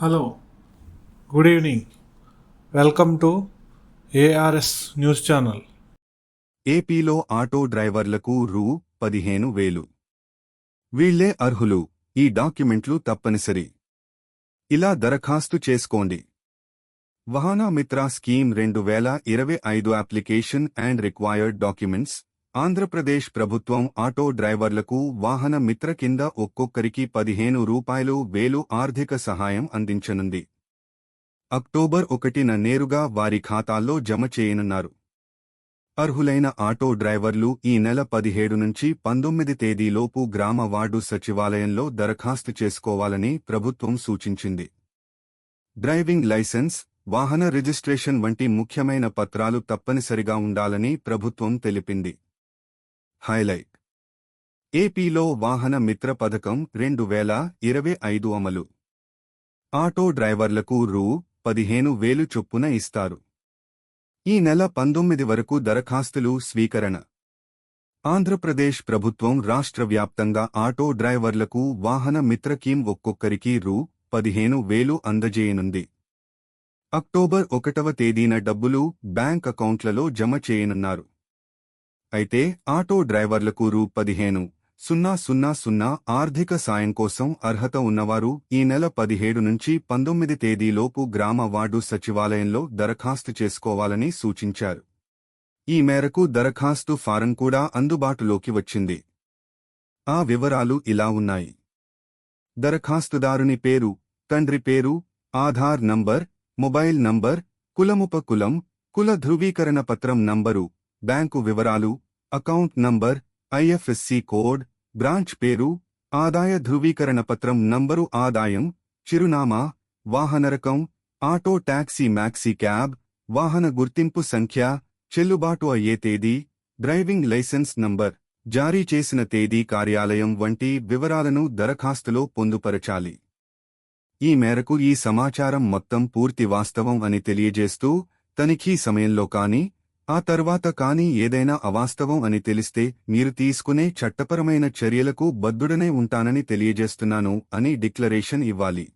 Hello good evening. Welcome to ARS news channel. ఏపీలో auto డ్రైవర్లకు రూ. పదిహేను వేలు. వీళ్ళే అర్హులు ఈ డాక్యుమెంట్లు తప్పనిసరి. ఇలా దరఖాస్తు చేసుకోండి. వాహనా మిత్ర స్కీమ్ రెండు వేల ఇరవై ఐదు application and required documents Andhra Pradesh ప్రభుత్వం ఆటో డ్రైవర్లకు వాహన మిత్ర కింద ఒక్కొక్కరికి పదిహేను రూపాయలు వేలు ఆర్థిక సహాయం అందించనుంది. అక్టోబర్ ఒకటిన నేరుగా వారి ఖాతాల్లో జమ చేయనున్నారు. అర్హులైన ఆటో డ్రైవర్లు ఈ నెల పదిహేడు నుంచి పంతొమ్మిది తేదీలోపు గ్రామ వార్డు సచివాలయంలో దరఖాస్తు చేసుకోవాలని ప్రభుత్వం సూచించింది. డ్రైవింగ్ లైసెన్స్ వాహన రిజిస్ట్రేషన్ వంటి ముఖ్యమైన పత్రాలు తప్పనిసరిగా ఉండాలని ప్రభుత్వం తెలిపింది. హైలైట్. ఏపీలో వాహన మిత్ర పథకం రెండు వేల ఇరవై ఐదు అమలు. ఆటో డ్రైవర్లకు రూ. పదిహేను వేలు చొప్పున ఇస్తారు. ఈ నెల పంతొమ్మిది వరకు దరఖాస్తులు స్వీకరణ. ఆంధ్రప్రదేశ్ ప్రభుత్వం రాష్ట్ర వ్యాప్తంగా ఆటో డ్రైవర్లకు వాహన మిత్రకీం ఒక్కొక్కరికి రూ. పదిహేను వేలు అందజేయనుంది. అక్టోబర్ ఒకటవ తేదీన డబ్బులు బ్యాంక్ అకౌంట్లలో జమ చేయనున్నారు. అయితే ఆటో డ్రైవర్లకు రూ పదిహేను. సున్నా సున్నా సున్నా ఆర్థిక సాయం కోసం అర్హత ఉన్నవారు ఈ నెల పదిహేడు నుంచి పంతొమ్మిది తేదీలోపు గ్రామ వార్డు సచివాలయంలో దరఖాస్తు చేసుకోవాలని సూచించారు. ఈ మేరకు దరఖాస్తు ఫారం కూడా అందుబాటులోకి వచ్చింది. ఆ వివరాలు ఇలా ఉన్నాయి. దరఖాస్తుదారుని పేరు తండ్రి పేరు ఆధార్ నంబర్ మొబైల్ నంబర్ కులముప కులం కుల ధృవీకరణ పత్రం నంబరు బ్యాంకు వివరాలు account number IFSC code branch పేరు ఆదాయ ధృవీకరణ పత్రం నంబరు ఆదాయం చిరునామా వాహన రకం ఆటో టాక్సీ మ్యాక్సీ క్యాబ్ వాహన గుర్తింపు సంఖ్య చెల్లుబాటు అయ్యే తేదీ డ్రైవింగ్ లైసెన్స్ నంబర్ జారీ చేసిన తేదీ కార్యాలయం వంటి వివరాలను దరఖాస్తులో పొందుపరచాలి. ఈ మేరకు ఈ సమాచారం మొత్తం పూర్తి వాస్తవం అని తెలియజేస్తూ తనిఖీ సమయంలో కానీ ఆ తర్వాత కానీ ఏదైనా అవాస్తవం అని తెలిస్తే మీరు తీసుకునే చట్టపరమైన చర్యలకు బద్దుడనే ఉంటానని తెలియజేస్తున్నాను అని డిక్లరేషన్ ఇవ్వాలి.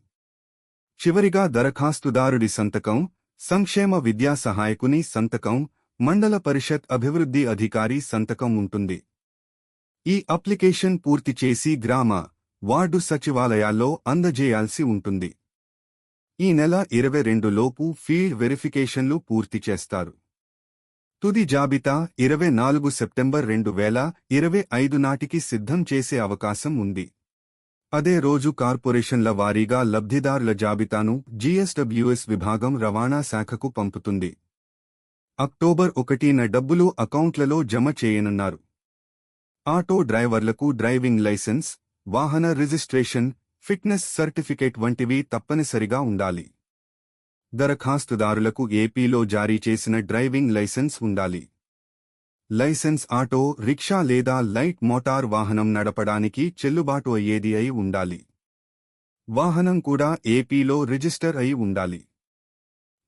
చివరిగా దరఖాస్తుదారుడి సంతకం సంక్షేమ విద్యా సహాయకుని సంతకం మండల పరిషత్ అభివృద్ధి అధికారి సంతకం ఉంటుంది. ఈ అప్లికేషన్ పూర్తి చేసి గ్రామ వార్డు సచివాలయాల్లో అందజేయాల్సి ఉంటుంది. ఈ నెల ఇరవై రెండు లోపు ఫీల్డ్ వెరిఫికేషన్లు పూర్తి చేస్తారు. తుది జాబితా ఇరవై నాలుగు సెప్టెంబర్ రెండు వేల ఇరవై ఐదు నాటికి సిద్ధం చేసే అవకాశం ఉంది. అదే రోజు కార్పొరేషన్ల వారీగా లబ్ధిదారుల జాబితాను జీఎస్డబ్ల్యూఎస్ విభాగం రవాణా శాఖకు పంపుతుంది. అక్టోబర్ ఒకటిన డబ్బులు అకౌంట్లలో జమ చేయనున్నారు. ఆటో డ్రైవర్లకు డ్రైవింగ్ లైసెన్స్ వాహన రిజిస్ట్రేషన్ ఫిట్నెస్ సర్టిఫికేట్ వంటివి తప్పనిసరిగా ఉండాలి. దరఖాస్తుదారులకు ఏపీలో జారీ చేసిన డ్రైవింగ్ లైసెన్స్ ఉండాలి. లైసెన్స్ ఆటో రిక్షా లేదా లైట్ మోటార్ వాహనం నడపడానికి చెల్లుబాటు అయ్యేది అయి ఉండాలి. వాహనం కూడా ఏపీలో రిజిస్టర్ అయి ఉండాలి.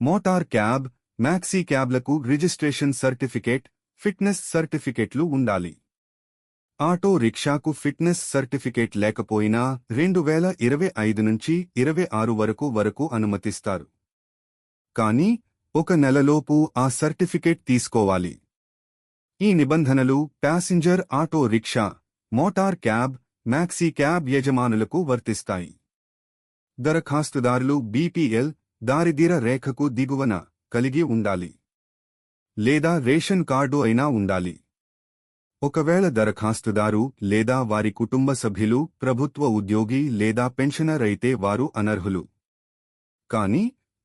మోటార్ క్యాబ్ మ్యాక్సీ క్యాబ్లకు రిజిస్ట్రేషన్ సర్టిఫికేట్ ఫిట్నెస్ సర్టిఫికేట్లు ఉండాలి. ఆటో రిక్షాకు ఫిట్నెస్ సర్టిఫికేట్ లేకపోయినా రెండు వేల ఇరవై ఐదు నుంచి ఇరవై ఆరు వరకు వరకు అనుమతిస్తారు. కానీ ఒక నెలలోపు ఆ సర్టిఫికేట్ తీసుకోవాలి. ఈ నిబంధనలు passenger auto rickshaw motor cab maxi cab యజమానులకు వర్తిస్తాయి. దరఖాస్తుదారులు బీపీఎల్ దారిదీర రేఖకు దిగువన కలిగి ఉండాలి. లేదా రేషన్ కార్డు అయినా ఉండాలి. ఒకవేళ దరఖాస్తుదారు లేదా వారి కుటుంబ సభ్యులు ప్రభుత్వ ఉద్యోగి లేదా పెన్షనర్ అయితే వారు అనర్హులు. కానీ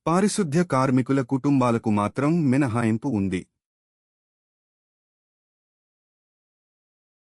పారిశుద్ధ్య కార్మికుల కుటుంబాలకు మాత్రం మినహాయింపు ఉంది.